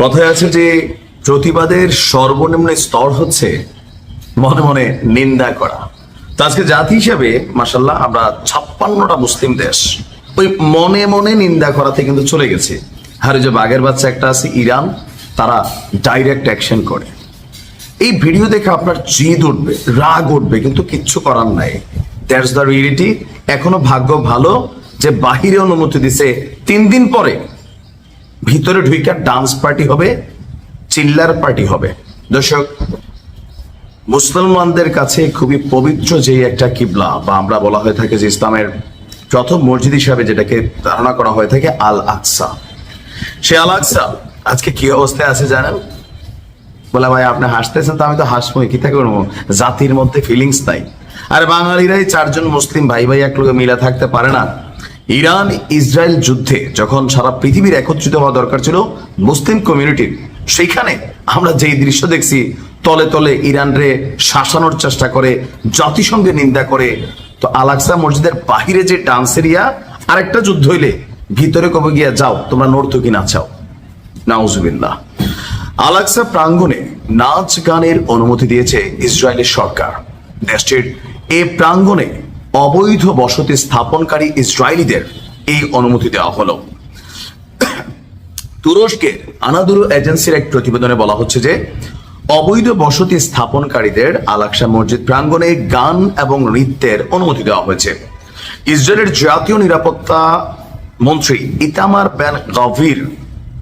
কথায় আছে যে প্রতিবাদের সর্বনিম্ন স্তর হচ্ছে মনে মনে নিন্দা করা। তো আজকে জাতি হিসাবে মাসাল্লাহ আমরা ছাপ্পান্নটা মুসলিম দেশ, ওই মনে মনে নিন্দা করাতে কিন্তু চলে গেছে। আর যে বাঘের বাচ্চা একটা আছে, ইরান, তারা ডাইরেক্ট অ্যাকশন করে। এই ভিডিও দেখে আপনার জিদ উঠবে, রাগ উঠবে, কিন্তু কিচ্ছু করার নাই। দ্যাটস দ্য রিয়েলিটি এখনও ভাগ্য ভালো যে বাহিরে অনুমতি দিছে, তিন দিন পরে ভিতরে ঢুইকা ডান্স পার্টি হবে, চিল্লার পার্টি হবে। দর্শক, মুসলমানদের কাছে খুবই পবিত্র যে একটা কিবলা বা আমরা বলা হয়ে থাকে যে ইসলামের প্রথম মসজিদ হিসাবে যেটাকে ধারণা করা হয়ে থাকে আল আকসা সে আল আকসা আজকে কি অবস্থায় আছে জানেন? বলে, ভাই, আপনি হাসতেছেন তো, আমি তো হাসবই কি থাকে জাতির মধ্যে ফিলিংস নাই। আর বাঙালিরাই চারজন মুসলিম ভাই ভাই এক লোকে মিলা থাকতে পারে না। ইরান ইসরায়েল যুদ্ধে যখন সারা পৃথিবীর একত্রিত হওয়া দরকার ছিল, মুসলিম কমিউনিটির সেইখানে আমরা যেই দৃশ্য দেখছি, তলে তলে ইরান রে শাসানোর চেষ্টা করে, জাতিসংঘে নিন্দা করে, তো আলাক্সা মসজিদের বাহিরে যে ডান্স এরিয়া আরেকটা যুদ্ধ হইলে ভিতরে কবে গিয়া যাও, তোমরা নর্তকী নাচাও নাউজুবিল্লাহ। আলাক্সা প্রাঙ্গণে নাচ গানের অনুমতি দিয়েছে ইসরায়েলের সরকার। দেশটির এ প্রাঙ্গণে অবৈধ বসতি স্থাপনকারী ইসরায়েলিদের এই অনুমতি দেওয়া হলো। তুরস্কের আনাদুরু এজেন্সির এক প্রতিবেদনে বলা হচ্ছে যে, অবৈধ বসতি স্থাপনকারীদের আলাক্সা মসজিদ প্রাঙ্গণে গান এবং নৃত্যের অনুমতি দেওয়া হয়েছে। ইসরায়েলের জাতীয় নিরাপত্তা মন্ত্রী ইতামার ব্যান গভীর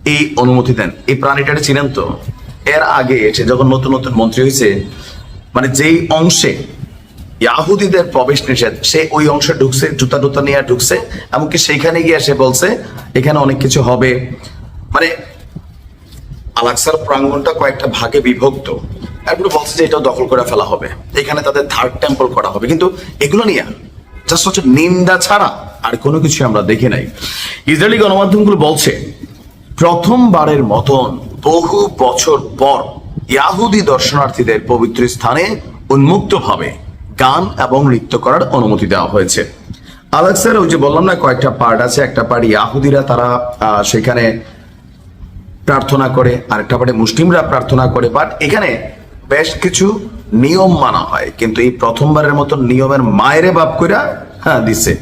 এই অনুমতি দেন। এই প্রাণীটাকে চিনেন তো? এর আগে সে যখন নতুন নতুন মন্ত্রী হয়েছে মানে যেই অংশে ইয়াহুদিদের প্রবেশ নিষেধ। সে ওই অংশে ঢুকছে, জুতা টুতা নিয়ে ঢুকছে, এমনকি সেইখানে গিয়ে সে বলছে, এখানে অনেক কিছু হবে। মানে আলাক্সার প্রাঙ্গণটা কয়েকটা ভাগে বিভক্ত। এরপরে বলছে যে এটাও দখল করে ফেলা হবে। এখানে তাদের থার্ড টেম্পল করা হবে। কিন্তু এগুলো নিয়ে জাস্ট হচ্ছে নিন্দা ছাড়া আর কোনো কিছু আমরা দেখি নাই। ইসরায়েলি গণমাধ্যমগুলো বলছে, প্রথমবারের মতন বহু বছর পর ইয়াহুদি দর্শনার্থীদের পবিত্র স্থানে উন্মুক্তভাবে গান এবং নৃত্য করার অনুমতি দেওয়া হয়েছে। আলাক্সার ওই যে বললাম না, কয়েকটা পার্ট আছে, একটা পার্ট ইয়াহুদিরা তারা সেখানে প্রার্থনা করে, আরেকটা পার্টে মুসলিমরা প্রার্থনা করে বাট এখানে বেশ কিছু নিয়ম মানা হয়, কিন্তু এই প্রথমবারের মতো নিয়মের মায়েরে বাপ কইরা হ্যাঁ দিচ্ছে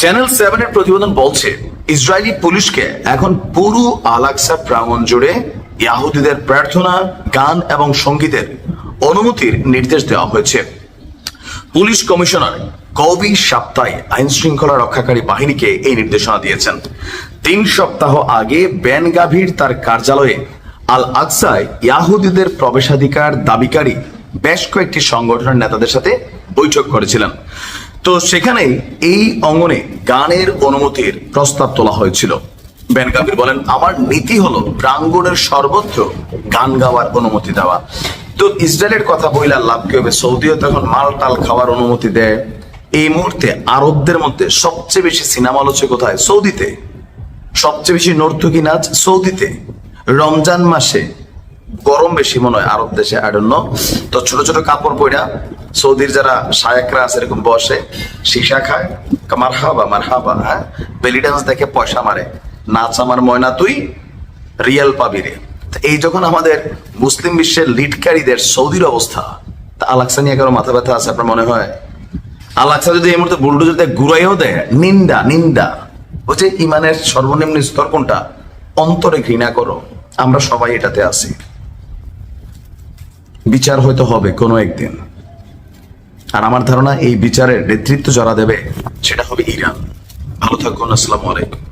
চ্যানেল সেভেনের প্রতিবেদন বলছে, ইসরায়েলি পুলিশকে এখন পুরো আলাক্সা প্রাঙ্গণ জুড়ে ইয়াহুদিদের প্রার্থনা, গান এবং সঙ্গীতের অনুমতির নির্দেশ দেওয়া হয়েছে। পুলিশ কমিশনার কবি সাপ্তাহে আইন শৃঙ্খলা রক্ষাকারী বাহিনীকে এই নির্দেশনা দিয়েছেন। তিন সপ্তাহ আগে বেন গাভীর তার কার্যালয়ে আল আকসায় ইয়াহুদিদের প্রবেশাধিকার দাবিকারী বেশ কয়েকটি সংগঠনের নেতাদের সাথে বৈঠক করেছিলেন। তো সেখানেই এই অঙ্গনে গানের অনুমতির প্রস্তাব তোলা হয়েছিল। বেন বলেন, আমার নীতি হলো প্রাঙ্গণের সর্বত্র গান গাওয়ার অনুমতি দেওয়া। তো ইসরায়েলের কথা বইলা লাভ কি হবে? সৌদিও তখন মাল টাল খাওয়ার অনুমতি দেয়। এই মুহূর্তে আরবদের মধ্যে সবচেয়ে বেশি সিনেমা আলোচনা কোথায়? সৌদিতে। সবচেয়ে বেশি নর্তকী নাচ সৌদিতে। রমজান মাসে গরম বেশি মনে হয় আরব দেশে আডন্য তো ছোট ছোট কাপড় পইরা সৌদির যারা শায়করা আছে, এরকম বসে, সীসা খায় মার হাবা মার হাবা হ্যাঁ? বেলি ডান্স দেখে পয়সা মারে। নাচ আমার ময়না তুই, রিয়েল পাবি রে। এই যখন আমাদের মুসলিম বিশ্বের লিডকারীদের সৌদির অবস্থা, তা আলাক্সা নিয়ে কারও মাথা ব্যথা আছে আপনার মনে হয়? আলাক্সা যদি এই মুহূর্তে বুলডোজার দিয়ে ঘুরাইও দেয়, নিন্দা নিন্দা বলছে ইমানের সর্বনিম্ন স্তর কোনটা? অন্তরে ঘৃণা করো, আমরা সবাই এটাতে আছি। বিচার হয়তো হবে কোনো একদিন। আর আমার ধারণা, এই বিচারের নেতৃত্ব যারা দেবে, সেটা হবে ইরান। ভালো থাকুন, আসসালামু আলাইকুম।